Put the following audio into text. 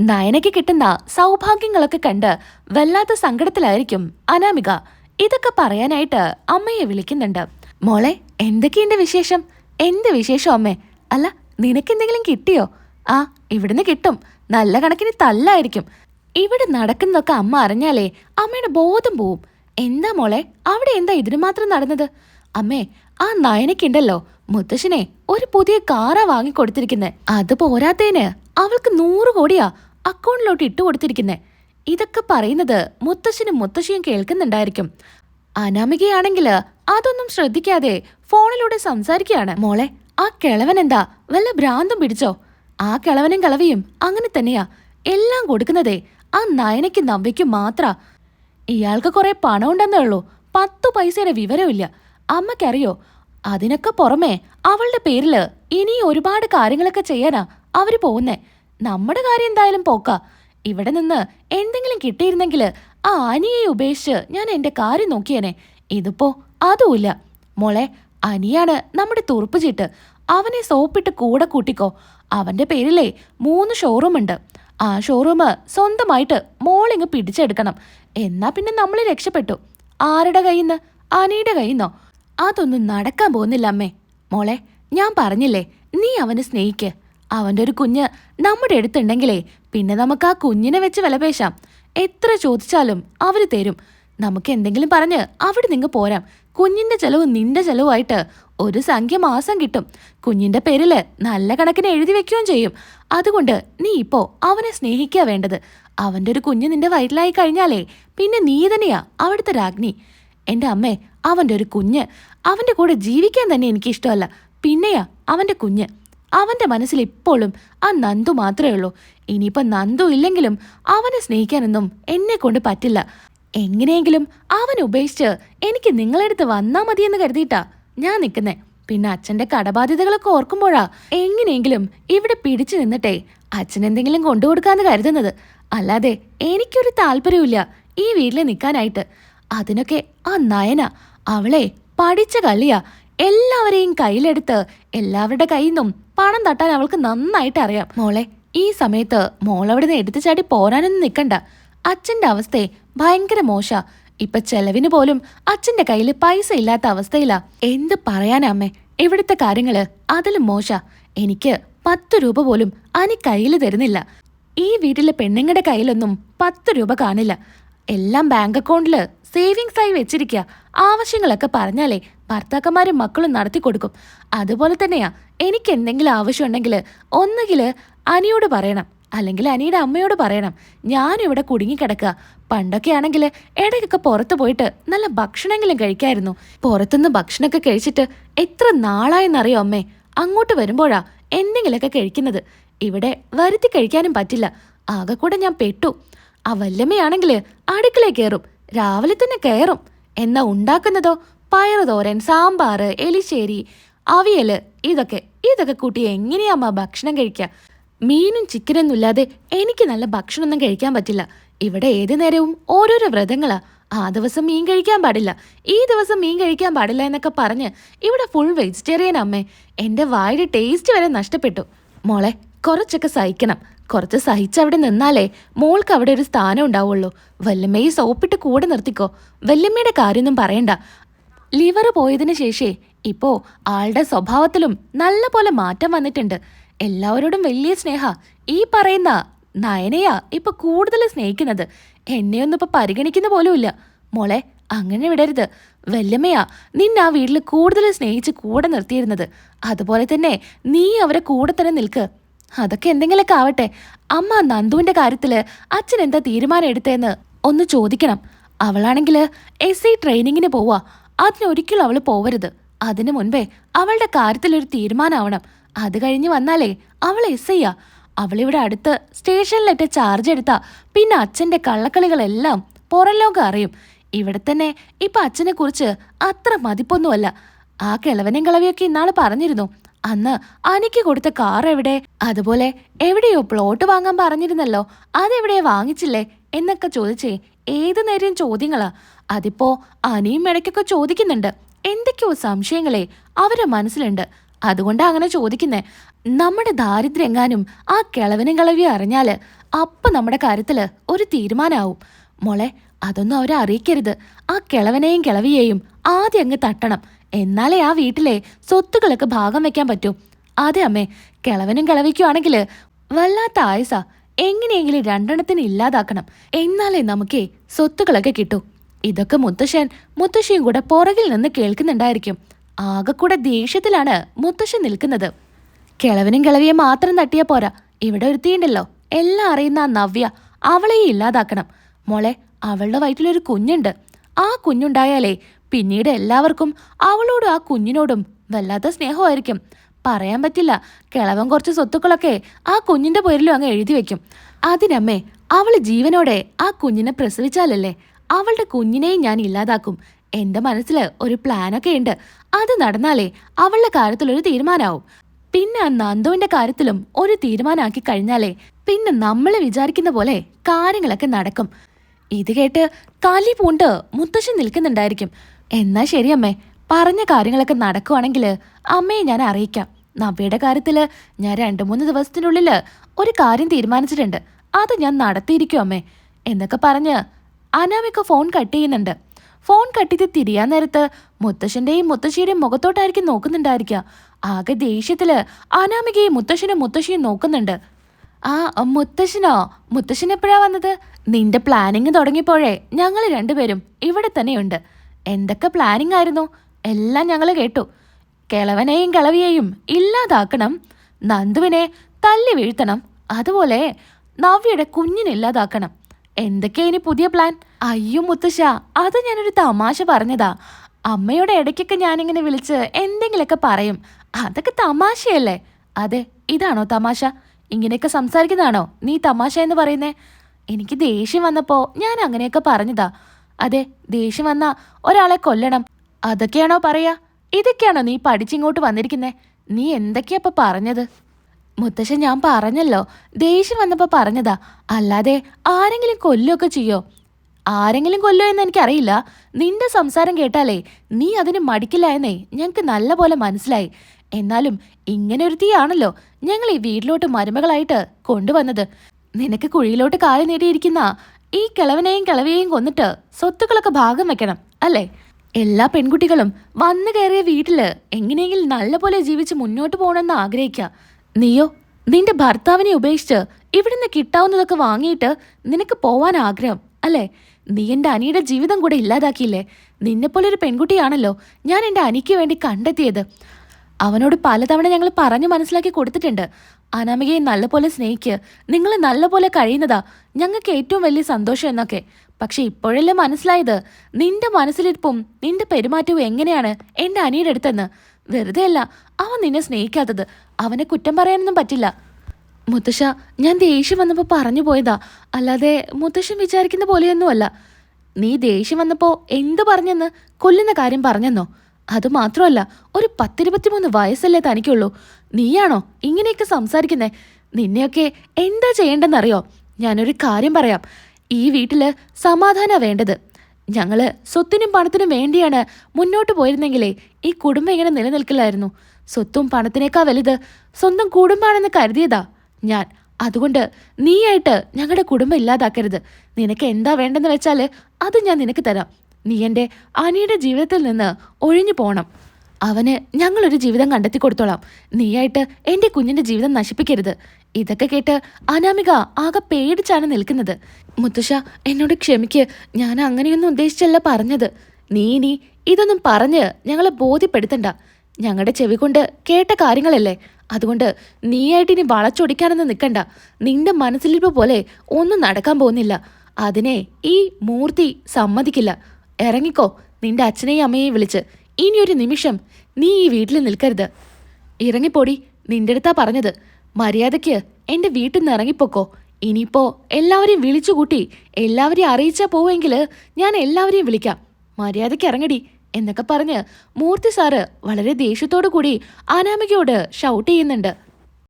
നയനയ്ക്ക് കിട്ടുന്ന സൗഭാഗ്യങ്ങളൊക്കെ കണ്ട് വല്ലാത്ത സങ്കടത്തിലായിരിക്കും അനാമിക. ഇതൊക്കെ പറയാനായിട്ട് അമ്മയെ വിളിക്കുന്നുണ്ട്. മോളെ എന്തൊക്കെയുണ്ട് വിശേഷം? എന്ത് വിശേഷം അമ്മേ? അല്ല നിനക്കെന്തെങ്കിലും കിട്ടിയോ? ആ ഇവിടുന്ന് കിട്ടും. നല്ല കണക്കിന് തല്ലായിരിക്കും. ഇവിടെ നടക്കുന്നതൊക്കെ അമ്മ അറിഞ്ഞാലേ അമ്മയുടെ ബോധം പോവും. എന്താ മോളെ അവിടെ എന്താ ഇതിനു മാത്രം നടന്നത്? അമ്മേ ആ നയനക്കുണ്ടല്ലോ മുത്തശ്ശനെ ഒരു പുതിയ കാറാ വാങ്ങിക്കൊടുത്തിരിക്കുന്നെ. അത് പോരാത്തേന്. അവൾക്ക് നൂറ് കോടിയാ അക്കൗണ്ടിലോട്ട് ഇട്ടു കൊടുത്തിരിക്കുന്നെ. ഇതൊക്കെ പറയുന്നത് മുത്തശ്ശനും മുത്തശ്ശിയും കേൾക്കുന്നുണ്ടായിരിക്കും. അനാമികയാണെങ്കിൽ അതൊന്നും ശ്രദ്ധിക്കാതെ ഫോണിലൂടെ സംസാരിക്കുകയാണ്. മോളെ ആ കിളവൻ എന്താ? വല്ല ഭ്രാന്തം പിടിച്ചോ? ആ കിളവനും കിളവിയും അങ്ങനെ തന്നെയാ. എല്ലാം കൊടുക്കുന്നതേ ആ നയനയ്ക്ക് നവ്യയ്ക്കും മാത്ര. ഇയാൾക്ക് കുറെ പണം ഉണ്ടെന്നേ ഉള്ളൂ. പത്തു പൈസയുടെ വിവരമില്ല അമ്മയ്ക്കറിയോ? അതിനൊക്കെ പുറമെ അവളുടെ പേരിൽ ഇനി ഒരുപാട് കാര്യങ്ങളൊക്കെ ചെയ്യാനാ അവർ പോകുന്നേ നമ്മുടെ കാര്യം എന്തായാലും പോക്ക. ഇവിടെ നിന്ന് എന്തെങ്കിലും കിട്ടിയിരുന്നെങ്കിൽ ആ അനിയെ ഉപേക്ഷിച്ച് ഞാൻ എന്റെ കാര്യം നോക്കിയേനെ. ഇതിപ്പോ അതുമില്ല. മോളെ അനിയാണ് നമ്മുടെ തുറുപ്പ് ചീട്ട്. അവനെ സോപ്പിട്ട് കൂടെ കൂട്ടിക്കോ. അവന്റെ പേരിലെ മൂന്ന് ഷോറൂം ഉണ്ട്. ആ ഷോറൂം സ്വന്തമായിട്ട് മോളിങ് പിടിച്ചെടുക്കണം. എന്നാ പിന്നെ നമ്മൾ രക്ഷപ്പെട്ടു. ആരുടെ കയ്യിന്ന്? അനിയുടെ കയ്യിന്നോ? അതൊന്നും നടക്കാൻ പോകുന്നില്ല അമ്മേ. മോളെ ഞാൻ പറഞ്ഞില്ലേ നീ അവനെ സ്നേഹിക്ക്. അവന്റെ ഒരു കുഞ്ഞ് നമ്മുടെ അടുത്തുണ്ടെങ്കിലേ പിന്നെ നമുക്ക് ആ കുഞ്ഞിനെ വെച്ച് വിലപേശാം എത്ര ചോദിച്ചാലും അവർ തരും. നമുക്ക് എന്തെങ്കിലും പറഞ്ഞ് അവിടെ നിങ്ങൾ പോരാം. കുഞ്ഞിന്റെ ചെലവ് നിന്റെ ചെലവുമായിട്ട് ഒരു സംഖ്യ മാസം കിട്ടും. കുഞ്ഞിന്റെ പേരിൽ നല്ല കണക്കിന് എഴുതി വെക്കുകയും ചെയ്യും. അതുകൊണ്ട് നീ ഇപ്പോൾ അവനെ സ്നേഹിക്കുക വേണ്ടത്. അവന്റെ ഒരു കുഞ്ഞ് നിന്റെ വയറ്റിലായി കഴിഞ്ഞാലേ പിന്നെ നീ തന്നെയാ അവിടുത്തെ രാജ്ഞി. എന്റെ അമ്മേ അവന്റെ ഒരു കുഞ്ഞ്. അവന്റെ കൂടെ ജീവിക്കാൻ തന്നെ എനിക്കിഷ്ടമല്ല. പിന്നെയാ അവന്റെ കുഞ്ഞ്. അവന്റെ മനസ്സിൽ ഇപ്പോഴും ആ നന്ദു മാത്രമേ ഉള്ളൂ. ഇനിയിപ്പോ നന്ദു ഇല്ലെങ്കിലും അവനെ സ്നേഹിക്കാനൊന്നും എന്നെ കൊണ്ട് പറ്റില്ല. എങ്ങനെയെങ്കിലും അവൻ ഉപേക്ഷിച്ച് എനിക്ക് നിങ്ങളെടുത്ത് വന്നാ മതിയെന്ന് കരുതിയിട്ടാ ഞാൻ നിൽക്കുന്നേ പിന്നെ അച്ഛന്റെ കടബാധ്യതകളൊക്കെ ഓർക്കുമ്പോഴാ എങ്ങനെയെങ്കിലും ഇവിടെ പിടിച്ചു നിന്നിട്ടേ അച്ഛൻ എന്തെങ്കിലും കൊണ്ടുകൊടുക്കാന്ന് കരുതുന്നത്. അല്ലാതെ എനിക്കൊരു താല്പര്യമില്ല ഈ വീട്ടിൽ നിൽക്കാനായിട്ട്. അതിനൊക്കെ ആ നയന അവളെ പഠിച്ച കളിയാ എല്ലാവരെയും കയ്യിലെടുത്ത് എല്ലാവരുടെ കയ്യിൽ നിന്നും പണം തട്ടാൻ അവൾക്ക് നന്നായിട്ട് അറിയാം. മോളെ ഈ സമയത്ത് മോളവിടുന്ന് എടുത്തു ചാടി പോരാനൊന്നും നിൽക്കണ്ട. അച്ഛന്റെ അവസ്ഥയെ ഭയങ്കര മോശ. ഇപ്പൊ ചെലവിന് പോലും അച്ഛന്റെ കയ്യിൽ പൈസ ഇല്ലാത്ത അവസ്ഥയിലാ. എന്ത് പറയാനമ്മേ ഇവിടുത്തെ കാര്യങ്ങൾ അതിലും മോശ. എനിക്ക് പത്ത് രൂപ പോലും അനി കയ്യിൽ തരുന്നില്ല. ഈ വീട്ടിലെ പെണ്ണുങ്ങളുടെ കയ്യിലൊന്നും പത്ത് രൂപ കാണില്ല. എല്ലാം ബാങ്ക് അക്കൗണ്ടിൽ സേവിങ്സ് ആയി വെച്ചിരിക്കുക ആവശ്യങ്ങളൊക്കെ പറഞ്ഞാലേ ഭർത്താക്കന്മാരും മക്കളും നടത്തി കൊടുക്കും. അതുപോലെ തന്നെയാ എനിക്ക് എന്തെങ്കിലും ആവശ്യമുണ്ടെങ്കിൽ ഒന്നുകിൽ അനിയോട് പറയണം അല്ലെങ്കിൽ അനിയുടെ അമ്മയോട് പറയണം. ഞാനിവിടെ കുടുങ്ങിക്കിടക്കുക പണ്ടൊക്കെ ആണെങ്കിൽ ഇടയ്ക്കൊക്കെ പുറത്തു പോയിട്ട് നല്ല ഭക്ഷണമെങ്കിലും കഴിക്കായിരുന്നു. പുറത്തുനിന്ന് ഭക്ഷണമൊക്കെ കഴിച്ചിട്ട് എത്ര നാളായെന്നറിയോ അമ്മേ? അങ്ങോട്ട് വരുമ്പോഴാ എന്തെങ്കിലുമൊക്കെ കഴിക്കുന്നത്. ഇവിടെ വരുത്തി കഴിക്കാനും പറ്റില്ല. ആകെ കൂടെ ഞാൻ പെട്ടു. ആ വല്ലമ്മയാണെങ്കിൽ അടുക്കളയിൽ കയറും. രാവിലെ തന്നെ കയറും. എന്നാ ഉണ്ടാക്കുന്നതോ? പയറ് തോരൻ സാമ്പാറ് എലിശ്ശേരി അവിയൽ ഇതൊക്കെ ഇതൊക്കെ കൂട്ടി എങ്ങനെയാമ്മ ഭക്ഷണം കഴിക്കുക മീനും ചിക്കനൊന്നും ഇല്ലാതെ എനിക്ക് നല്ല ഭക്ഷണമൊന്നും കഴിക്കാൻ പറ്റില്ല. ഇവിടെ ഏത് നേരവും ഓരോരോ വ്രതങ്ങളാ. ആ ദിവസം മീൻ കഴിക്കാൻ പാടില്ല. ഈ ദിവസം മീൻ കഴിക്കാൻ പാടില്ല എന്നൊക്കെ പറഞ്ഞ് ഇവിടെ ഫുൾ വെജിറ്റേറിയൻ അമ്മേ. എന്റെ വായുടെ ടേസ്റ്റ് വരെ നഷ്ടപ്പെട്ടു. മോളെ കുറച്ചൊക്കെ സഹിക്കണം. കുറച്ച് സഹിച്ച് അവിടെ നിന്നാലേ മോൾക്ക് അവിടെ ഒരു സ്ഥാനം ഉണ്ടാവുള്ളൂ. വല്ലമ്മയെ സോപ്പിട്ട് കൂടെ നിർത്തിക്കോ. വല്ലമ്മയുടെ കാര്യമൊന്നും പറയണ്ട. ലിവർ പോയതിനു ശേഷേ ഇപ്പോ ആളുടെ സ്വഭാവത്തിലും നല്ല പോലെ മാറ്റം വന്നിട്ടുണ്ട്. എല്ലാവരോടും വലിയ സ്നേഹ. ഈ പറയുന്ന നയനയാ ഇപ്പൊ കൂടുതൽ സ്നേഹിക്കുന്നത്. എന്നെയൊന്നും ഇപ്പൊ പരിഗണിക്കുന്ന പോലുമില്ല. മോളെ അങ്ങനെ വിടരുത്. വല്യമ്മയാ നിന്നെ ആ വീട്ടിൽ കൂടുതൽ സ്നേഹിച്ച് കൂടെ നിർത്തിയിരുന്നത്. അതുപോലെ തന്നെ നീ അവരെ കൂടെ തന്നെ നിൽക്ക്. അതൊക്കെ എന്തെങ്കിലുമൊക്കെ ആവട്ടെ. അമ്മ നന്ദുവിന്റെ കാര്യത്തിൽ അച്ഛൻ എന്താ തീരുമാനം എടുത്തേന്ന് ഒന്ന് ചോദിക്കണം. അവളാണെങ്കിൽ എസ് ഐ ട്രെയിനിങ്ങിന് പോവാ. അതിനൊരിക്കലും അവൾ പോവരുത്. അതിനു മുൻപേ അവളുടെ കാര്യത്തിലൊരു തീരുമാനമാവണം അത് കഴിഞ്ഞ് വന്നാലേ അവൾ എസ് ചെയ്യാ അവളിവിടെ അടുത്ത് സ്റ്റേഷനിലിട്ട് ചാർജ് എടുത്താ പിന്നെ അച്ഛന്റെ കള്ളക്കളികളെല്ലാം പുറം ലോകം അറിയും. ഇവിടെ തന്നെ ഇപ്പൊ അച്ഛനെ കുറിച്ച് അത്ര മതിപ്പൊന്നുമല്ല. ആ കിളവനും കിളവിയൊക്കെ ഇന്നാൾ പറഞ്ഞിരുന്നു. അന്ന് അനിക്ക് കൊടുത്ത കാർ എവിടെ? അതുപോലെ എവിടെയോ പ്ലോട്ട് വാങ്ങാൻ പറഞ്ഞിരുന്നല്ലോ. അതെവിടെയോ വാങ്ങിച്ചില്ലേ? എന്നൊക്കെ ചോദിച്ചേ. ഏത് നേരം ചോദ്യങ്ങളാ. അതിപ്പോ അനിയും ഇടയ്ക്കൊക്കെ ചോദിക്കുന്നുണ്ട്. എന്തൊക്കെയോ സംശയങ്ങളെ അവരുടെ മനസ്സിലുണ്ട്. അതുകൊണ്ടാ അങ്ങനെ ചോദിക്കുന്നേ. നമ്മുടെ ദാരിദ്ര്യം എങ്ങാനും ആ കിളവനും കിളവിയും അറിഞ്ഞാൽ അപ്പൊ നമ്മുടെ കാര്യത്തിൽ ഒരു തീരുമാനമാവും മോളെ അതൊന്നും അവരെ അറിയിക്കരുത്. ആ കിളവനെയും കിളവിയെയും ആദ്യം അങ്ങ് തട്ടണം. എന്നാലേ ആ വീട്ടിലെ സ്വത്തുകളൊക്കെ ഭാഗം വെക്കാൻ പറ്റൂ. അതെ അമ്മേ കിളവനും കിളവിക്കുവാണെങ്കിൽ വല്ലാത്ത ആയുസ. എങ്ങനെയെങ്കിലും രണ്ടെണ്ണത്തിന് ഇല്ലാതാക്കണം. എന്നാലേ നമുക്കേ സ്വത്തുകളൊക്കെ കിട്ടൂ. ഇതൊക്കെ മുത്തശ്ശൻ മുത്തശ്ശിയും കൂടെ പുറകിൽ നിന്ന് കേൾക്കുന്നുണ്ടായിരിക്കും. ആകെക്കൂടെ ദേഷ്യത്തിലാണ് മുത്തശ്ശൻ നിൽക്കുന്നത്. കിളവനും കിളവിയെ മാത്രം തട്ടിയാ പോരാ. ഇവിടെ ഒരുത്തിയുണ്ടല്ലോ. എല്ലാം അറിയുന്ന ആ നവ്യ അവളെ ഇല്ലാതാക്കണം. മോളെ അവളുടെ വയറ്റിലൊരു കുഞ്ഞുണ്ട്. ആ കുഞ്ഞുണ്ടായാലേ പിന്നീട് എല്ലാവർക്കും അവളോടും ആ കുഞ്ഞിനോടും വല്ലാത്ത സ്നേഹമായിരിക്കും. പറയാൻ പറ്റില്ല. കിളവൻ കുറച്ച് സ്വത്തുക്കളൊക്കെ ആ കുഞ്ഞിന്റെ പേരിലും അങ്ങ് എഴുതി വെക്കും. അതിനമ്മേ അവൾ ജീവനോടെ ആ കുഞ്ഞിനെ പ്രസവിച്ചാലല്ലേ അവളുടെ കുഞ്ഞിനെയും ഞാൻ ഇല്ലാതാക്കും. എന്റെ മനസ്സിൽ ഒരു പ്ലാനൊക്കെ ഉണ്ട്. അത് നടന്നാലേ അവളുടെ കാര്യത്തിൽ ഒരു തീരുമാനമാവും പിന്നെ ആ നന്ദുവിന്റെ കാര്യത്തിലും ഒരു തീരുമാനമാക്കി കഴിഞ്ഞാലേ പിന്നെ നമ്മൾ വിചാരിക്കുന്ന പോലെ കാര്യങ്ങളൊക്കെ നടക്കും. ഇത് കേട്ട് കലി പൂണ്ട് മുത്തശ്ശൻ നിൽക്കുന്നുണ്ടായിരിക്കും. എന്നാ ശരി അമ്മേ. പറഞ്ഞ കാര്യങ്ങളൊക്കെ നടക്കുവാണെങ്കിൽ അമ്മയെ ഞാൻ അറിയിക്കാം. നവ്യയുടെ കാര്യത്തിൽ ഞാൻ രണ്ടു മൂന്ന് ദിവസത്തിനുള്ളിൽ ഒരു കാര്യം തീരുമാനിച്ചിട്ടുണ്ട്. അത് ഞാൻ നടത്തിയിരിക്കും അമ്മേ. എന്നൊക്കെ പറഞ്ഞ് അനാമിക ഫോൺ കട്ട് ചെയ്യുന്നുണ്ട്. ഫോൺ കട്ടിട്ട് തിരിയാൻ നേരത്ത് മുത്തശ്ശന്റെയും മുത്തശ്ശിയുടെയും മുഖത്തോട്ടായിരിക്കും നോക്കുന്നുണ്ടായിരിക്കുക. ആകെ ദേഷ്യത്തിൽ അനാമികയും മുത്തശ്ശനും മുത്തശ്ശിയും നോക്കുന്നുണ്ട്. ആ മുത്തശ്ശനോ? മുത്തശ്ശൻ എപ്പോഴാ വന്നത്? നിന്റെ പ്ലാനിങ് തുടങ്ങിയപ്പോഴേ ഞങ്ങൾ രണ്ടുപേരും ഇവിടെ തന്നെയുണ്ട്. എന്തൊക്കെ പ്ലാനിങ് ആയിരുന്നു? എല്ലാം ഞങ്ങൾ കേട്ടു. കിളവനെയും കിളവിയെയും ഇല്ലാതാക്കണം. നന്ദുവിനെ തല്ലി വീഴ്ത്തണം. അതുപോലെ നവ്യയുടെ കുഞ്ഞിനെ ഇല്ലാതാക്കണം. എന്തൊക്കെയാ ഇനി പുതിയ പ്ലാൻ അയ്യോ മുത്തശ്ശ അത് ഞാനൊരു തമാശ പറഞ്ഞതാ. അമ്മയുടെ ഇടയ്ക്കൊക്കെ ഞാനിങ്ങനെ വിളിച്ച് എന്തെങ്കിലുമൊക്കെ പറയും. അതൊക്കെ തമാശയല്ലേ? അതെ ഇതാണോ തമാശ? ഇങ്ങനെയൊക്കെ സംസാരിക്കുന്നതാണോ? നീ തമാശ എന്ന് പറയുന്നേ? എനിക്ക് ദേഷ്യം വന്നപ്പോ ഞാൻ അങ്ങനെയൊക്കെ പറഞ്ഞതാ. അതെ ദേഷ്യം വന്ന ഒരാളെ കൊല്ലണം. അതൊക്കെയാണോ പറയാ? ഇതൊക്കെയാണോ നീ പഠിച്ചിങ്ങോട്ട് വന്നിരിക്കുന്നേ? നീ എന്തൊക്കെയാ പറഞ്ഞത്? മുത്തശ്ശൻ ഞാൻ പറഞ്ഞല്ലോ. ദേഷ്യം വന്നപ്പോൾ പറഞ്ഞതാ അല്ലാതെ ആരെങ്കിലും കൊല്ലുകയൊക്കെ ചെയ്യോ? ആരെങ്കിലും കൊല്ലോ എന്ന് എനിക്കറിയില്ല. നിന്റെ സംസാരം കേട്ടാലേ നീ അതിന് മടിക്കില്ല എന്നേ ഞങ്ങൾക്ക് നല്ല പോലെ മനസ്സിലായി. എന്നാലും ഇങ്ങനെ ഒരു തീയാണല്ലോ ഞങ്ങൾ ഈ വീട്ടിലോട്ട് മരുമകളായിട്ട് കൊണ്ടുവന്നത്. നിനക്ക് കുഴിയിലോട്ട് കാൽ നേടിയിരിക്കുന്ന ഈ കിളവനെയും കിളവിയെയും കൊന്നിട്ട് സ്വത്തുക്കളൊക്കെ ഭാഗം വെക്കണം അല്ലേ? എല്ലാ പെൺകുട്ടികളും വന്നു കയറിയ വീട്ടിൽ എങ്ങനെയെങ്കിലും നല്ലപോലെ ജീവിച്ച് മുന്നോട്ട് പോകണമെന്ന് ആഗ്രഹിക്കുക നീയോ നിന്റെ ഭർത്താവിനെ ഉപേക്ഷിച്ച് ഇവിടുന്ന് കിട്ടാവുന്നതൊക്കെ വാങ്ങിയിട്ട് നിനക്ക് പോവാൻ ആഗ്രഹം അല്ലേ? നീ എന്റെ അനിയുടെ ജീവിതം കൂടെ ഇല്ലാതാക്കിയില്ലേ? നിന്നെപ്പോലെ ഒരു പെൺകുട്ടിയാണല്ലോ ഞാൻ എന്റെ അനിക്ക് വേണ്ടി കണ്ടെത്തിയത്. അവനോട് പലതവണ ഞങ്ങൾ പറഞ്ഞു മനസ്സിലാക്കി കൊടുത്തിട്ടുണ്ട്. അനാമികയെ നല്ലപോലെ സ്നേഹിക്ക് നിങ്ങൾ നല്ലപോലെ കഴിയുന്നതാ ഞങ്ങൾക്ക് ഏറ്റവും വലിയ സന്തോഷം എന്നൊക്കെ. പക്ഷെ ഇപ്പോഴല്ലേ മനസ്സിലായത്? നിന്റെ മനസ്സിലിരിപ്പും നിന്റെ പെരുമാറ്റവും എങ്ങനെയാണ് എന്റെ അനിയുടെ അടുത്തെന്ന്? വെറുതെ അല്ല അവൻ നിന്നെ സ്നേഹിക്കാത്തത്. അവനെ കുറ്റം പറയാനൊന്നും പറ്റില്ല. മുത്തശ്ശ ഞാൻ ദേഷ്യം വന്നപ്പോൾ പറഞ്ഞു പോയതാ. അല്ലാതെ മുത്തശ്ശൻ വിചാരിക്കുന്ന പോലെയൊന്നുമല്ല. നീ ദേഷ്യം വന്നപ്പോ എന്ത് പറഞ്ഞെന്ന് കൊല്ലുന്ന കാര്യം പറഞ്ഞെന്നോ? അത് മാത്രമല്ല ഒരു പത്തിരുപത്തിമൂന്ന് വയസ്സല്ലേ തനിക്കുള്ളൂ. നീയാണോ ഇങ്ങനെയൊക്കെ സംസാരിക്കുന്നേ? നിന്നെയൊക്കെ എന്താ ചെയ്യേണ്ടെന്നറിയോ? ഞാനൊരു കാര്യം പറയാം. ഈ വീട്ടിൽ സമാധാന വേണ്ടത്. ഞങ്ങൾ സ്വത്തിനും പണത്തിനും വേണ്ടിയാണ് മുന്നോട്ട് പോയിരുന്നെങ്കിലേ ഈ കുടുംബം ഇങ്ങനെ നിലനിൽക്കില്ലായിരുന്നു. സ്വത്തും പണത്തിനേക്കാ വലുത്. സ്വന്തം കുടുംബാണെന്ന് കരുതിയതാ ഞാൻ. അതുകൊണ്ട് നീയായിട്ട് ഞങ്ങളുടെ കുടുംബം ഇല്ലാതാക്കരുത്. നിനക്ക് എന്താ വേണ്ടെന്ന് വെച്ചാൽ അത് ഞാൻ നിനക്ക് തരാം. നീ എന്റെ അനിയുടെ ജീവിതത്തിൽ നിന്ന് ഒഴിഞ്ഞു പോണം. അവന് ഞങ്ങളൊരു ജീവിതം കണ്ടെത്തി കൊടുത്തോളാം. നീയായിട്ട് എന്റെ കുഞ്ഞിന്റെ ജീവിതം നശിപ്പിക്കരുത്. ഇതൊക്കെ കേട്ട് അനാമിക ആകെ പേടിച്ചാണ് നിൽക്കുന്നത്. മുത്തശ്ശ എന്നോട് ക്ഷമിക്ക്. ഞാൻ അങ്ങനെയൊന്നും ഉദ്ദേശിച്ചല്ല പറഞ്ഞത്. നീ ഇനി ഇതൊന്നും പറഞ്ഞ് ഞങ്ങളെ ബോധ്യപ്പെടുത്തണ്ട. ഞങ്ങളുടെ ചെവി കൊണ്ട് കേട്ട കാര്യങ്ങളല്ലേ? അതുകൊണ്ട് നീയായിട്ട് ഇനി വളച്ചൊടിക്കാനൊന്നും നിൽക്കണ്ട നിന്റെ മനസ്സിലിരിപ്പ് പോലെ ഒന്നും നടക്കാൻ പോകുന്നില്ല. അതിനെ ഈ മൂർത്തി സമ്മതിക്കില്ല. ഇറങ്ങിക്കോ. നിന്റെ അച്ഛനെയും അമ്മയെയും വിളിച്ച്. ഇനി ഒരു നിമിഷം നീ ഈ വീട്ടിൽ നിൽക്കരുത്. ഇറങ്ങിപ്പോടി നിന്റെ അടുത്താ പറഞ്ഞത്. മര്യാദയ്ക്ക് എന്റെ വീട്ടിൽ നിന്ന് ഇറങ്ങിപ്പോക്കോ. ഇനിയിപ്പോ എല്ലാവരെയും വിളിച്ചുകൂട്ടി എല്ലാവരെയും അറിയിച്ചാ പോവെങ്കിൽ ഞാൻ എല്ലാവരെയും വിളിക്കാം. മര്യാദയ്ക്ക് ഇറങ്ങടി എന്നൊക്കെ പറഞ്ഞ് മൂർത്തി സാറ് വളരെ ദേഷ്യത്തോടു കൂടി അനാമികയോട് ഷൗട്ട് ചെയ്യുന്നുണ്ട്.